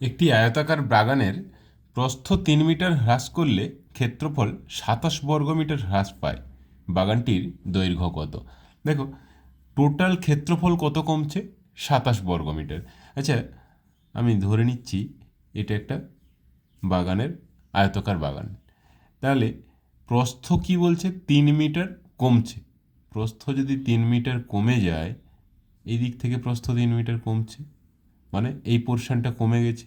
একটি আয়তাকার বাগানের প্রস্থ তিন মিটার হ্রাস করলে ক্ষেত্রফল সাতাশ বর্গমিটার হ্রাস পায়। বাগানটির দৈর্ঘ্য কত? দেখো, টোটাল ক্ষেত্রফল কত কমছে? সাতাশ বর্গমিটার আচ্ছা আমি ধরে নিচ্ছি, এটা একটা বাগানের আয়তকার বাগান। তাহলে প্রস্থ কি বলছে? তিন মিটার কমছে। প্রস্থ যদি তিন মিটার কমে যায়, এই দিক থেকে প্রস্থ তিন মিটার কমছে। মানে এই পোর্শনটা কমে গেছে।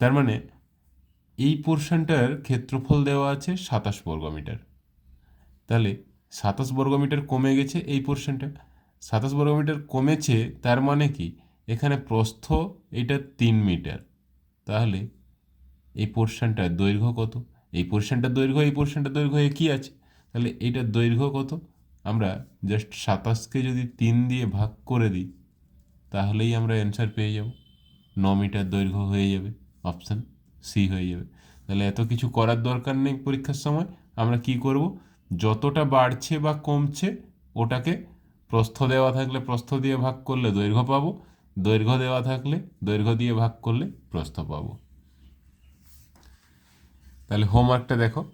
তার মানে এই পোর্শনটার ক্ষেত্রফল দেওয়া আছে সাতাশ বর্গমিটার। তাহলে সাতাশ বর্গমিটার কমে গেছে এই পোর্শনটা সাতাশ বর্গমিটার কমেছে তার মানে কি? এখানে প্রস্থ এটা তিন মিটার। তাহলে এই পোর্শনটার দৈর্ঘ্য কত? এই পোর্শনটার দৈর্ঘ্য, এই পোর্শনটার দৈর্ঘ্য একই আছে? তাহলে এইটার দৈর্ঘ্য কত? আমরা জাস্ট সাতাশকে যদি তিন দিয়ে ভাগ করে দিই তাহলেই আমরা অ্যান্সার পেয়ে যাব। ন মিটার দৈর্ঘ্য হয়ে যাবে অপশান সি হয়ে যাবে। তাহলে এত কিছু করার দরকার নেই পরীক্ষার সময়। আমরা কি করব? যতটা বাড়ছে বা কমছে, ওটাকে প্রস্থ দেওয়া থাকলে প্রস্থ দিয়ে ভাগ করলে দৈর্ঘ্য পাবো। দৈর্ঘ্য দেওয়া থাকলে দৈর্ঘ্য দিয়ে ভাগ করলে প্রস্থ পাবো। তাহলে হোমওয়ার্কটা দেখো।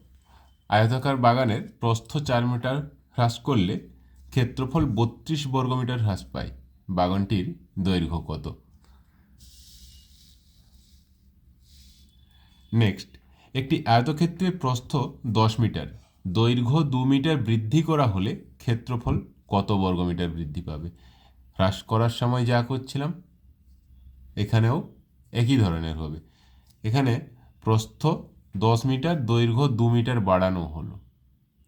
আয়তাকার বাগানের প্রস্থ চার মিটার হ্রাস করলে ক্ষেত্রফল বত্রিশ বর্গমিটার হ্রাস পায় বাগানটির। দৈর্ঘ্য কত? নেক্সট একটি আয়তক্ষেত্রের প্রস্থ দশ মিটার। দৈর্ঘ্য দু মিটার বৃদ্ধি করা হলে ক্ষেত্রফল কত বর্গমিটার বৃদ্ধি পাবে? হ্রাস করার সময় যা করছিলাম, এখানেও একই ধরনের হবে। এখানে প্রস্থ দশ মিটার, দৈর্ঘ্য দু মিটার বাড়ানো হলো।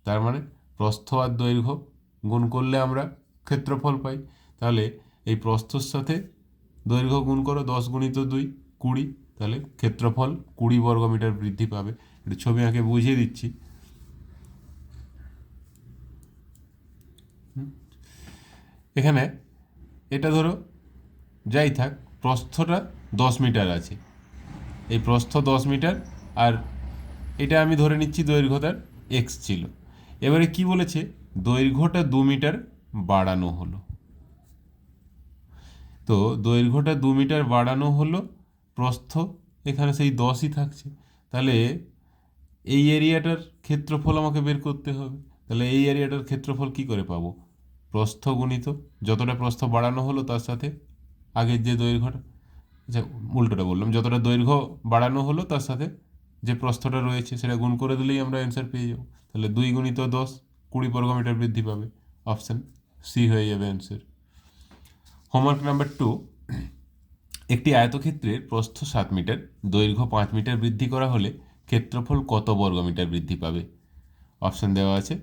তার মানে প্রস্থ আর দৈর্ঘ্য গুণ করলে আমরা ক্ষেত্রফল পাই। তাহলে এই প্রস্থর সাথে দৈর্ঘ্য গুণ করো, দশ গুণিত দুই, কুড়ি, তাহলে ক্ষেত্রফল কুড়ি বর্গমিটার বৃদ্ধি পাবে। এটা ছবি আঁকে বুঝিয়ে দিচ্ছি। এখানে এটা ধরো, যাই থাক, প্রস্থটা দশ মিটার আছে। এই প্রস্থ দশ মিটার, আর এটা আমি ধরে নিচ্ছি দৈর্ঘ্যটার এক্স ছিল। এবারে কি বলেছে? দৈর্ঘ্যটা দু মিটার বাড়ানো হলো। তো দৈর্ঘ্যটা দু মিটার বাড়ানো হলো, প্রস্থ, এখানে সেই দশই থাকছে। তাহলে এই এরিয়াটার ক্ষেত্রফল আমাকে বের করতে হবে। তাহলে এই এরিয়াটার ক্ষেত্রফল কি করে পাবো? প্রস্থ গুণিত, যতটা প্রস্থ বাড়ানো হলো তার সাথে আগের যে দৈর্ঘ্যটা আচ্ছা উল্টোটা বললাম, যতটা দৈর্ঘ্য বাড়ানো হলো তার সাথে যে প্রস্থটা রয়েছে সেটা গুণ করে দিলেই আমরা অ্যান্সার পেয়ে যাব। তাহলে দুই গুণিত দশ, কুড়ি বর্গমিটার বৃদ্ধি পাবে। অপশান সি হয়ে যাবে অ্যান্সার হোমওয়ার্ক নাম্বার টু একটি আয়তক্ষেত্রের প্রস্থ সাত মিটার, দৈর্ঘ্য পাঁচ মিটার বৃদ্ধি করা হলে ক্ষেত্রফল কত বর্গমিটার বৃদ্ধি পাবে? অপশান দেওয়া আছে।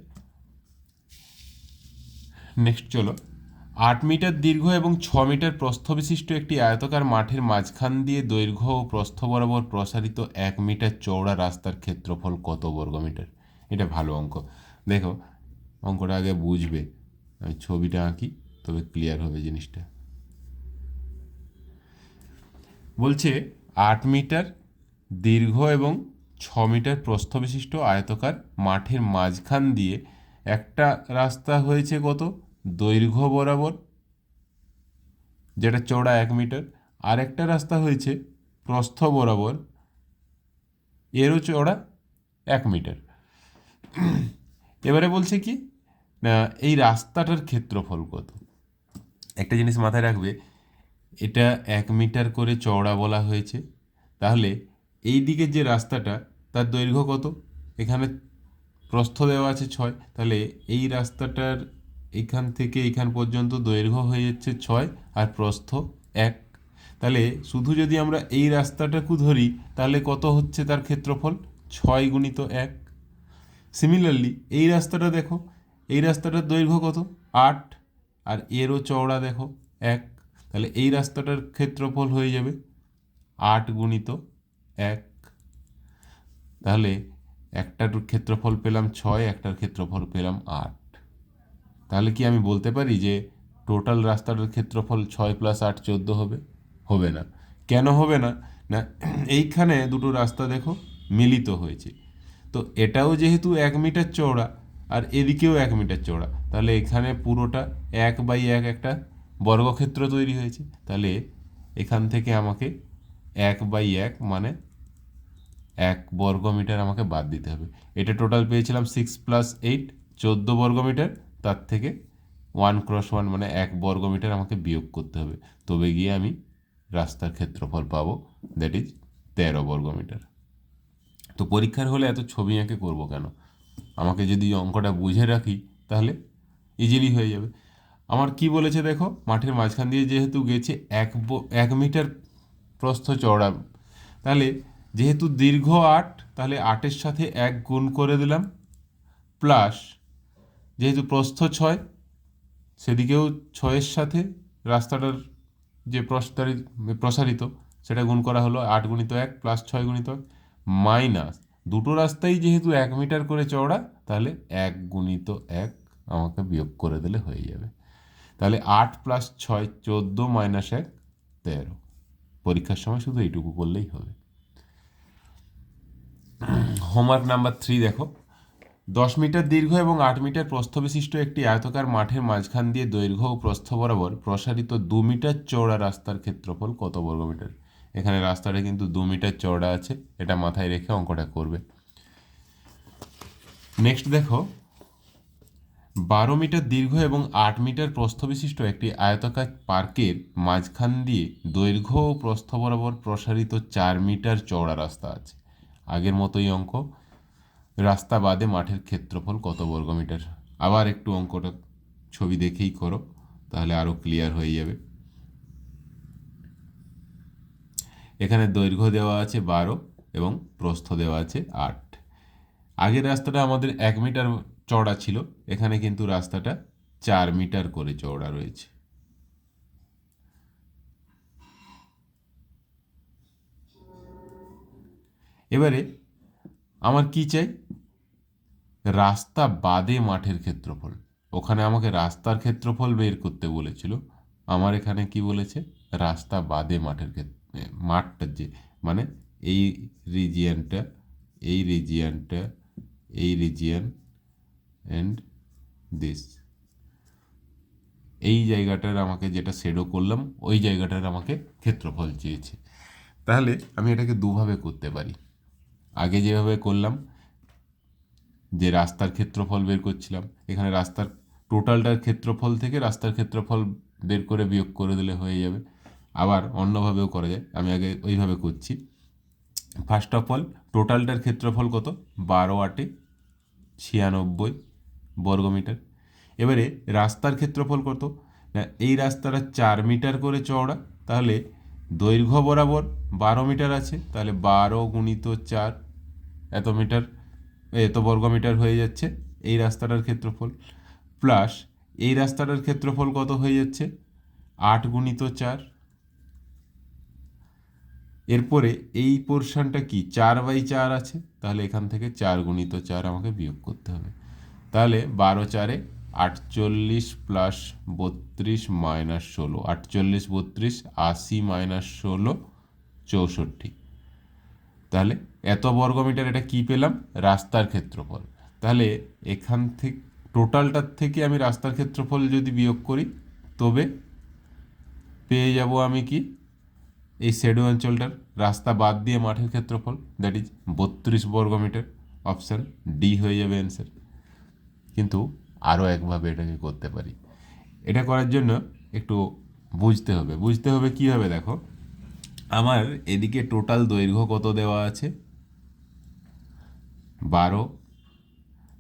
নেক্সট চলো। আট মিটার দীর্ঘ এবং ছ মিটার প্রস্থ বিশিষ্ট একটি আয়তকার মাঠের মাঝখান দিয়ে দৈর্ঘ্য ও প্রস্থ বরাবর প্রসারিত এক মিটার চওড়া রাস্তার ক্ষেত্রফল কত বর্গমিটার? এটা ভালো অঙ্ক। দেখো, অঙ্কটা আগে বুঝবে। আমি ছবিটা আঁকি, তবে ক্লিয়ার হবে জিনিসটা। বলছে আট মিটার দীর্ঘ এবং ছ মিটার প্রস্থ বিশিষ্ট আয়তকার মাঠের মাঝখান দিয়ে একটা রাস্তা হয়েছে কত? দৈর্ঘ্য বরাবর, যেটা চওড়া এক মিটার। আর একটা রাস্তা হয়েছে প্রস্থ বরাবর, এরও চওড়া এক মিটার। এবারে বলছে কি না এই রাস্তাটার ক্ষেত্রফল কত? একটা জিনিস মাথায় রাখবে এটা এক মিটার করে চওড়া বলা হয়েছে। তাহলে এই দিকের যে রাস্তাটা, তার দৈর্ঘ্য কত? এখানে প্রস্থ দেওয়া আছে ছয়। তাহলে এই রাস্তাটার এখান থেকে এখান পর্যন্ত দৈর্ঘ্য হয়ে যাচ্ছে ছয় আর প্রস্থ এক। তাহলে শুধু যদি আমরা এই রাস্তাটাকু ধরি, তাহলে কত হচ্ছে তার ক্ষেত্রফল? ছয় গুণিত এক। সিমিলারলি এই রাস্তাটা দেখো, এই রাস্তাটার দৈর্ঘ্য কত? আট। আর এরও চওড়া দেখো, এক। তাহলে এই রাস্তাটার ক্ষেত্রফল হয়ে যাবে আট গুণিত এক। তাহলে একটার ক্ষেত্রফল পেলাম ছয়, একটার ক্ষেত্রফল পেলাম আট। তাহলে কি আমি বলতে পারি যে টোটাল রাস্তাটার ক্ষেত্রফল ছয় প্লাস আট চোদ্দ হবে? হবে না। কেন হবে না? না, এইখানে দুটো রাস্তা দেখো মিলিত হয়েছে। তো এটাও যেহেতু এক মিটার চওড়া আর এদিকেও এক মিটার চওড়া, তাহলে এখানে পুরোটা এক বাই এক একটা বর্গক্ষেত্র তৈরি হয়েছে। তাহলে এখান থেকে আমাকে এক বাই এক মানে এক বর্গ মিটার আমাকে বাদ দিতে হবে। এটা টোটাল পেয়েছিলাম সিক্স প্লাস এইট চোদ্দ বর্গ মিটার তার থেকে ওয়ান ক্রস ওয়ান মানে এক বর্গ মিটার আমাকে বিয়োগ করতে হবে। তবে গিয়ে আমি রাস্তার ক্ষেত্রফল পাবো দ্যাট ইজ তেরো বর্গ মিটার তো পরীক্ষার হলে এত ছবি আঁকে করব কেন? আমাকে যদি অঙ্কটা বুঝে রাখি, তাহলে ইজিলি হয়ে যাবে। আমার কি বলেছে দেখো? মাঠের মাঝখান দিয়ে যেহেতু গেছে এক এক মিটার প্রস্থ চওড়া। তাহলে যেহেতু দীর্ঘ আট, তাহলে আটের সাথে এক গুণ করে দিলাম। প্লাস যেহেতু প্রস্থ ছয়, সেদিকেও ছয়ের সাথে রাস্তাটার যে প্রস্তারিত প্রসারিত, সেটা গুণ করা হলো আট গুণিত এক প্লাস ছয় গুণিত এক মাইনাস। দুটো রাস্তাই যেহেতু এক মিটার করে চওড়া, তাহলে এক গুণিত এক আমাকে বিয়োগ করে দিলে হয়ে যাবে। তাহলে আট প্লাস ছয়, চোদ্দ মাইনাস এক, তেরো। পরীক্ষার সময় শুধু এইটুকু করলেই হবে। হোমওয়ার্ক নাম্বার থ্রি দেখো। দশ মিটার দীর্ঘ এবং আট মিটার প্রস্থ বিশিষ্ট একটি আয়তকার মাঠের মাঝখান দিয়ে দৈর্ঘ্য ও প্রস্থ বরাবর প্রসারিত দু মিটার চওড়া রাস্তার ক্ষেত্রফল কত বর্গ মিটার? এখানে রাস্তাটা কিন্তু দু মিটার চওড়া আছে, এটা মাথায় রেখে অঙ্কটা করবে। নেক্সট দেখো বারো মিটার দীর্ঘ এবং আট মিটার প্রস্থ বিশিষ্ট একটি আয়তাকার পার্কের মাঝখান দিয়ে দৈর্ঘ্য ও প্রস্থ বরাবর প্রসারিত চার মিটার চওড়া রাস্তা আছে। আগের মতোই অঙ্ক। রাস্তা বাদে মাঠের ক্ষেত্রফল কত বর্গ মিটার? আবার একটু অঙ্কটা ছবি দেখেই করো, তাহলে আরও ক্লিয়ার হয়ে যাবে। এখানে দৈর্ঘ্য দেওয়া আছে বারো এবং প্রস্থ দেওয়া আছে আট। আগের রাস্তাটা আমাদের এক মিটার চওড়া ছিল। এখানে কিন্তু রাস্তাটা চার মিটার করে চওড়া রয়েছে। এবারে আমার কি চাই? রাস্তা বাদে মাঠের ক্ষেত্রফল। ওখানে আমাকে রাস্তার ক্ষেত্রফল বের করতে বলেছিল। আমার এখানে কি বলেছে? রাস্তা বাদে মাঠের ক্ষেত্রে মাঠটা যে মানে এই রিজিয়ানটা এই রিজিয়ানটা, এই রিজিয়ান অ্যান্ড দিস এই জায়গাটার আমাকে যেটা শেডো করলাম, ওই জায়গাটার আমাকে ক্ষেত্রফল চেয়েছে। তাহলে আমি এটাকে দুভাবে করতে পারি। আগে যেভাবে করলাম, যে রাস্তার ক্ষেত্রফল বের করছিলাম, এখানে রাস্তার টোটালটার ক্ষেত্রফল থেকে রাস্তার ক্ষেত্রফল বের করে বিয়োগ করে দিলে হয়ে যাবে। আবার অন্যভাবেও করা যায়, আমি আগে ওইভাবে করছি। ফার্স্ট অফ অল টোটালটার ক্ষেত্রফল কত? বারো আটে ছিয়ানব্বই। বর্গমিটার এবারে রাস্তার ক্ষেত্রফল কত? না, এই রাস্তাটা চার মিটার করে চওড়া, তাহলে দৈর্ঘ্য বরাবর বারো মিটার আছে, তাহলে বারো গুণিত চার, এত মিটার, এত বর্গমিটার হয়ে যাচ্ছে এই রাস্তাটার ক্ষেত্রফল। প্লাস এই রাস্তাটার ক্ষেত্রফল কত হয়ে যাচ্ছে? আট গুণিত চার। এরপরে এই পোর্শনটা কি? চার বাই চার আছে, তাহলে এখান থেকে চার গুণিত চার আমাকে বিয়োগ করতে হবে। তাহলে বারো চারে আটচল্লিশ প্লাস বত্রিশ মাইনাস ষোলো। আটচল্লিশ, বত্রিশ, আশি মাইনাস ষোলো, চৌষট্টি। তাহলে এত বর্গমিটার এটা কি পেলাম? রাস্তার ক্ষেত্রফল। তাহলে এখান থেকে, টোটালটার থেকে আমি রাস্তার ক্ষেত্রফল যদি বিয়োগ করি, তবে পেয়ে যাব আমি কি? এই শেডো অঞ্চলটার রাস্তা বাদ দিয়ে মাঠের ক্ষেত্রফল দ্যাট ইজ বত্রিশ বর্গমিটার অপশান ডি হয়ে যাবে অ্যান্সার কিন্তু আরও একভাবে এটাকে করতে পারি। এটা করার জন্য একটু বুঝতে হবে। বুঝতে হবে কীভাবে দেখো? আমার এদিকে টোটাল দৈর্ঘ্য কত দেওয়া আছে? বারো।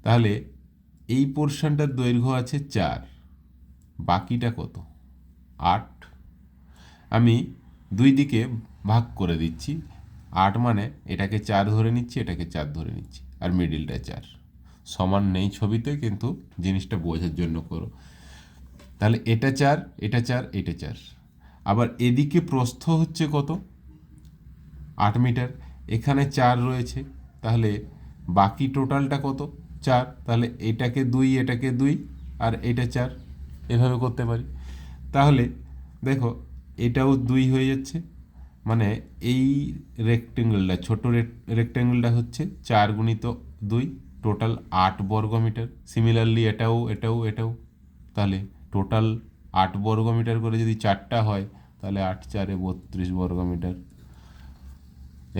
তাহলে এই পোর্শনটার দৈর্ঘ্য আছে চার। বাকিটা কত? আট। আমি দুই দিকে ভাগ করে দিচ্ছি। আট মানে এটাকে চার ধরে নিচ্ছি, এটাকে চার ধরে নিচ্ছি, আর মিডিলটা চার। সমান নেই ছবিতে, কিন্তু জিনিসটা বোঝার জন্য করো। তাহলে এটা চার এটা চার এটা চার। আবার এদিকে প্রস্থ হচ্ছে কত? আট মিটার। এখানে চার রয়েছে, তাহলে বাকি টোটালটা কত? চার। তাহলে এটাকে দুই এটাকে দুই, আর এটা চার। এভাবে করতে পারি। তাহলে দেখো, এটাও দুই হয়ে যাচ্ছে। মানে এই রেক্টেঙ্গেলটা ছোট রেক্টেঙ্গেলটা হচ্ছে চার গুণিত দুই। টোটাল আট বর্গ মিটার সিমিলারলি এটাও এটাও এটাও। তাহলে টোটাল আট বর্গ মিটার করে যদি চারটা হয়, তাহলে আট চারে বত্রিশ বর্গ মিটার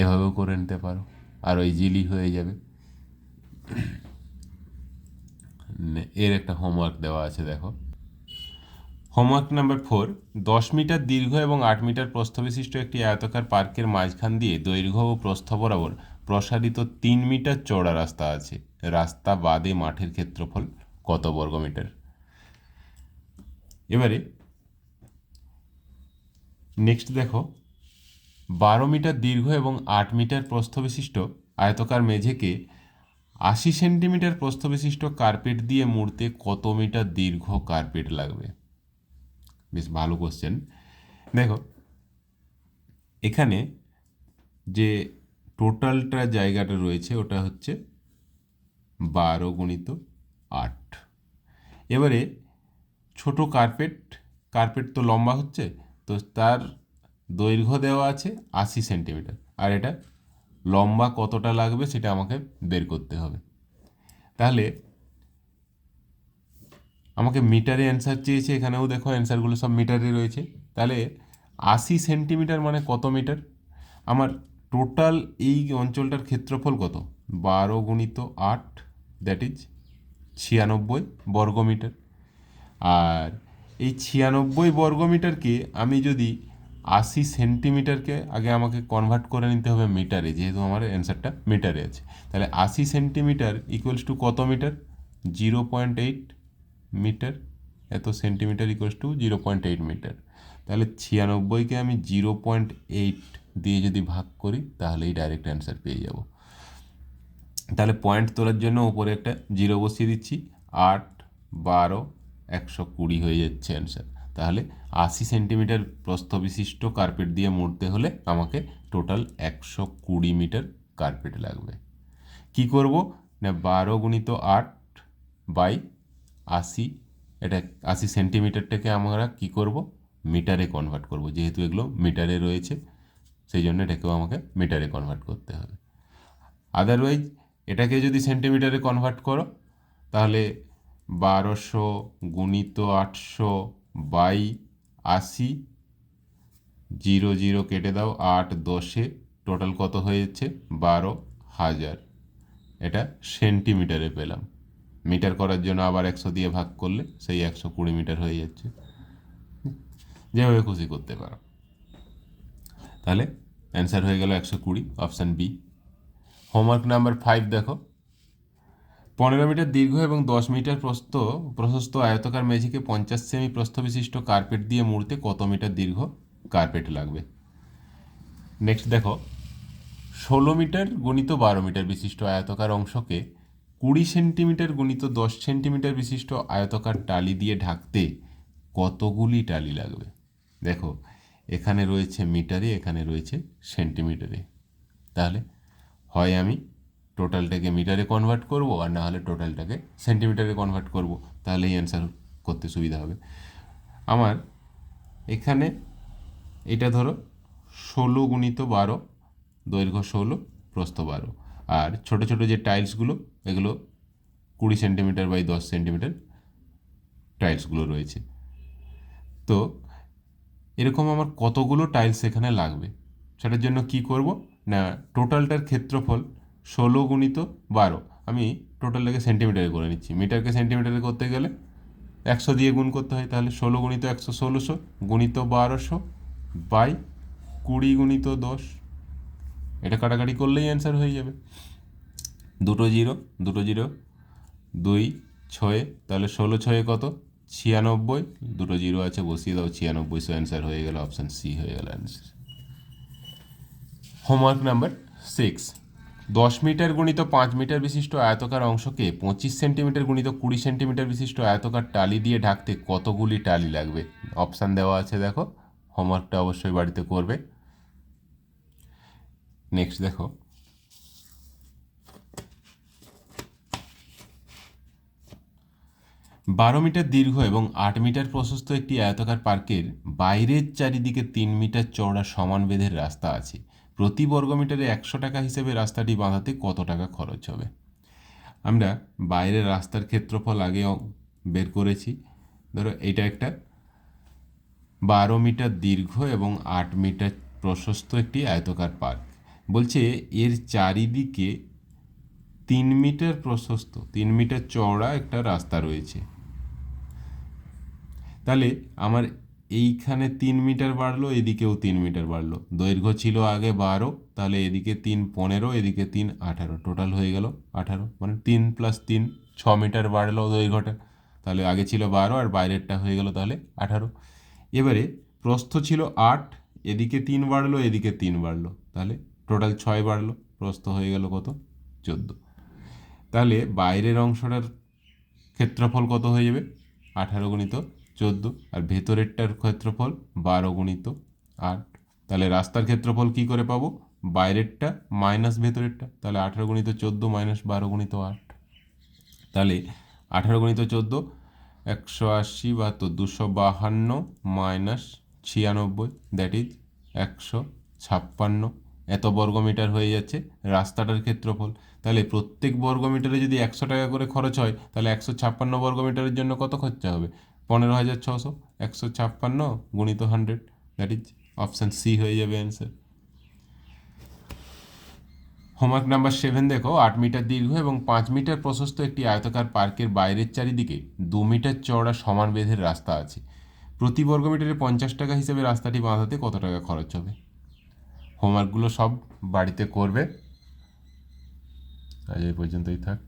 এভাবেও করে নিতে পারো। আর ওই জিলি হয়ে যাবে। এর একটা হোমওয়ার্ক দেওয়া আছে, দেখো। হোমওয়ার্ক নাম্বার ফোর দশ মিটার দীর্ঘ এবং আট মিটার প্রস্থ বিশিষ্ট একটি আয়তাকার পার্কের মাঝখান দিয়ে দৈর্ঘ্য ও প্রস্থ বরাবর প্রসারিত তিন মিটার চওড়া রাস্তা আছে। রাস্তা বাদে মাঠের ক্ষেত্রফল কত বর্গ মিটার এবারে নেক্সট দেখো, বারো মিটার দীর্ঘ এবং আট মিটার প্রস্থ বিশিষ্ট আয়তকার মেঝেকে আশি সেন্টিমিটার প্রস্থ বিশিষ্ট কার্পেট দিয়ে মুড়তে কত মিটার দীর্ঘ কার্পেট লাগবে? বেশ ভালো কোশ্চেন দেখো, এখানে যে টোটালটা জায়গাটা রয়েছে ওটা হচ্ছে বারো গুণিত আট। এবারে ছোট কার্পেট কার্পেট তো লম্বা হচ্ছে, তো তার দৈর্ঘ্য দেওয়া আছে আশি সেন্টিমিটার আর এটা লম্বা কতটা লাগবে সেটা আমাকে বের করতে হবে। তাহলে আমাকে মিটারে অ্যান্সার চেয়েছে, এখানেও দেখো অ্যান্সারগুলো সব মিটারে রয়েছে। তাহলে আশি সেন্টিমিটার মানে কত মিটার আমার টোটাল এই অঞ্চলটার ক্ষেত্রফল কত? বারো গুণিত আট দ্যাট ইজ ছিয়ানব্বই বর্গমিটার। আর এই ছিয়ানব্বই বর্গমিটারকে আমি যদি আশি সেন্টিমিটারকে আগে আমাকে কনভার্ট করে নিতে হবে মিটারে যেহেতু আমার অ্যান্সারটা মিটারে আছে। তাহলে আশি সেন্টিমিটার ইকুয়ালস টু কত metre zero point eight metre এত centimetre equals to zero point eight metre তাহলে ছিয়ানব্বইকে আমি জিরো পয়েন্ট এইট দিয়ে যদি ভাগ করি তাহলেই ডাইরেক্ট অ্যান্সার পেয়ে যাব। তাহলে পয়েন্ট তোলার জন্য উপরে একটা জিরো বসিয়ে দিচ্ছি। আট, বারো, একশো কুড়ি হয়ে যাচ্ছে অ্যান্সার তাহলে আশি সেন্টিমিটার প্রস্থ বিশিষ্ট কার্পেট দিয়ে মুড়তে হলে আমাকে টোটাল একশো কুড়ি মিটার কার্পেট লাগবে। কি করব? না, বারো গুণিত আট বাই আশি, এটা আশি সেন্টিমিটারটাকে আমরা কি করব? মিটারে কনভার্ট করব, যেহেতু এগুলো মিটারে রয়েছে, সেই জন্য এটাকেও আমাকে মিটারে কনভার্ট করতে হবে। আদারওয়াইজ এটাকে যদি সেন্টিমিটারে কনভার্ট করো, তাহলে বারোশো গুণিত আটশো বাই আশি, জিরো জিরো কেটে দাও, আট দশে টোটাল কত হয়ে যাচ্ছে বারো হাজার। এটা সেন্টিমিটারে পেলাম। মিটার করার জন্য আবার একশো দিয়ে ভাগ করলে সেই একশো কুড়ি মিটার হয়ে যাচ্ছে। যেভাবে খুশি করতে পারো। তাহলে অ্যান্সার হয়ে গেল একশো কুড়ি option B homework number five দেখো। পনেরো মিটার দীর্ঘ এবং দশ মিটার প্রস্থ, প্রশস্ত আয়তকার মেঝেকে পঞ্চাশ সেমি প্রস্থ বিশিষ্ট কার্পেট দিয়ে মুড়তে কত মিটার দীর্ঘ কার্পেট লাগবে? নেক্সট দেখো। ষোলো মিটার গুণিত বারো মিটার বিশিষ্ট আয়তকার অংশকে কুড়ি সেন্টিমিটার গুণিত দশ সেন্টিমিটার বিশিষ্ট আয়তকার টালি দিয়ে ঢাকতে কতগুলি টালি লাগবে? দেখো, এখানে রয়েছে মিটারে, এখানে রয়েছে সেন্টিমিটারে। তাহলে হয় আমি টোটালটাকে মিটারে কনভার্ট করব আর না হলে টোটালটাকে সেন্টিমিটারে কনভার্ট করব, তাহলেই অ্যান্সার করতে সুবিধা হবে। আমার এখানে এটা ধরো ষোলো গুণিত বারো, দৈর্ঘ্য ষোলো, প্রস্থ বারো। আর ছোট ছোট যে টাইলসগুলো এগুলো কুড়ি সেন্টিমিটার বাই দশ সেন্টিমিটার টাইলসগুলো রয়েছে। তো এরকম আমার কতগুলো টাইলস এখানে লাগবে? সেটার জন্য কি করব? টোটালটার ক্ষেত্রফল ষোলো গুণিত বারো। আমি টোটালটাকে সেন্টিমিটারে করে নিচ্ছি। মিটারকে সেন্টিমিটারে করতে গেলে একশো দিয়ে গুণ করতে হয়, তাহলে ষোলো গুণিত একশো ষোলোশো গুণিত বারোশো বাই কুড়ি গুণিত দশ। এটা কাটাকাটি করলেই অ্যান্সার হয়ে যাবে। দুটো জিরো দুটো জিরো, দুই, ছয়ে, তাহলে ষোলো ছয়ে কত? ছিয়ানব্বই। দুটো জিরো আছে, বসিয়ে দাও, ছিয়ানব্বই সো অ্যান্সার হয়ে গেল অপশান সি হয়ে গেল অ্যান্সার হোমওয়ার্ক নাম্বার সিক্স দশ মিটার গুণিত পাঁচ মিটার বিশিষ্ট আয়তকার অংশকে পঁচিশ সেন্টিমিটার গুণিত কুড়ি সেন্টিমিটার বিশিষ্ট আয়তকার টালি দিয়ে ঢাকতে কতগুলি টালি লাগবে? অপশান দেওয়া আছে দেখো। হোমওয়ার্কটা অবশ্যই বাড়িতে করবে। নেক্সট দেখো। বারো মিটার দীর্ঘ এবং আট মিটার প্রশস্ত একটি আয়তাকার পার্কের বাইরের চারিদিকে তিন মিটার চওড়া সমান বেধের রাস্তা আছে। প্রতি বর্গমিটারে একশো টাকা হিসেবে রাস্তাটি বাঁধাতে কত টাকা খরচ হবে? আমরা বাইরের রাস্তার ক্ষেত্রফল আগে বের করেছি। ধরো এটা একটা। বারো মিটার দীর্ঘ এবং আট মিটার প্রশস্ত একটি আয়তকার পার্ক। বলছে, এর চারিদিকে তিন মিটার প্রশস্ত, তিন মিটার চওড়া একটা রাস্তা রয়েছে। তাহলে, আমার এইখানে তিন মিটার বাড়লো, এদিকেও তিন মিটার বাড়লো। দৈর্ঘ্য ছিল আগে বারো, তাহলে এদিকে তিন পনেরো, এদিকে তিন আঠারো। টোটাল হয়ে গেল আঠারো মানে তিন প্লাস তিন, ছ মিটার বাড়লো দৈর্ঘ্যটা। তাহলে আগে ছিল বারো আর বাইরেরটা হয়ে গেল তাহলে আঠারো। এবারে প্রস্থ ছিল আট, এদিকে তিন বাড়লো, এদিকে তিন বাড়লো। তাহলে টোটাল ছয় বাড়লো, প্রস্থ হয়ে গেল কত? চোদ্দ। তাহলে বাইরের অংশটার ক্ষেত্রফল কত হয়ে যাবে? আঠারো গুণিত চোদ্দ, আর ভেতরেরটার ক্ষেত্রফল বারো গুণিত আট। তাহলে রাস্তার ক্ষেত্রফল কি করে পাবো? বাইরেরটা মাইনাস ভেতরেরটা, তাহলে আঠারো গুণিত চোদ্দ মাইনাস বারো গুণিত আট। তাহলে আঠারো গুণিত চোদ্দ, একশো আশি বাহাত্তর দুশো বাহান্ন মাইনাস ছিয়ানব্বই, দ্যাট ইজ একশো ছাপ্পান্ন। এত বর্গমিটার হয়ে যাচ্ছে রাস্তাটার ক্ষেত্রফল। তাহলে প্রত্যেক বর্গমিটারে যদি একশো টাকা করে খরচ হয়, তাহলে একশো ছাপ্পান্ন বর্গমিটারের জন্য কত খরচা হবে? পনেরো হাজার ছশো, একশো ছাপ্পান্ন গুণিত hundred that is option C হয়ে যাবে অ্যান্সার হোমওয়ার্ক নাম্বার সেভেন দেখো, আট মিটার দীর্ঘ এবং পাঁচ মিটার প্রশস্ত একটি আয়তাকার পার্কের বাইরের চারিদিকে দু মিটার চওড়া সমান বেধের রাস্তা আছে। প্রতি বর্গমিটারে পঞ্চাশ টাকা হিসেবে রাস্তাটি বাঁধাতে কত টাকা খরচ হবে? হোমওয়ার্কগুলো সব বাড়িতে করবে। আজ এই পর্যন্তই থাক।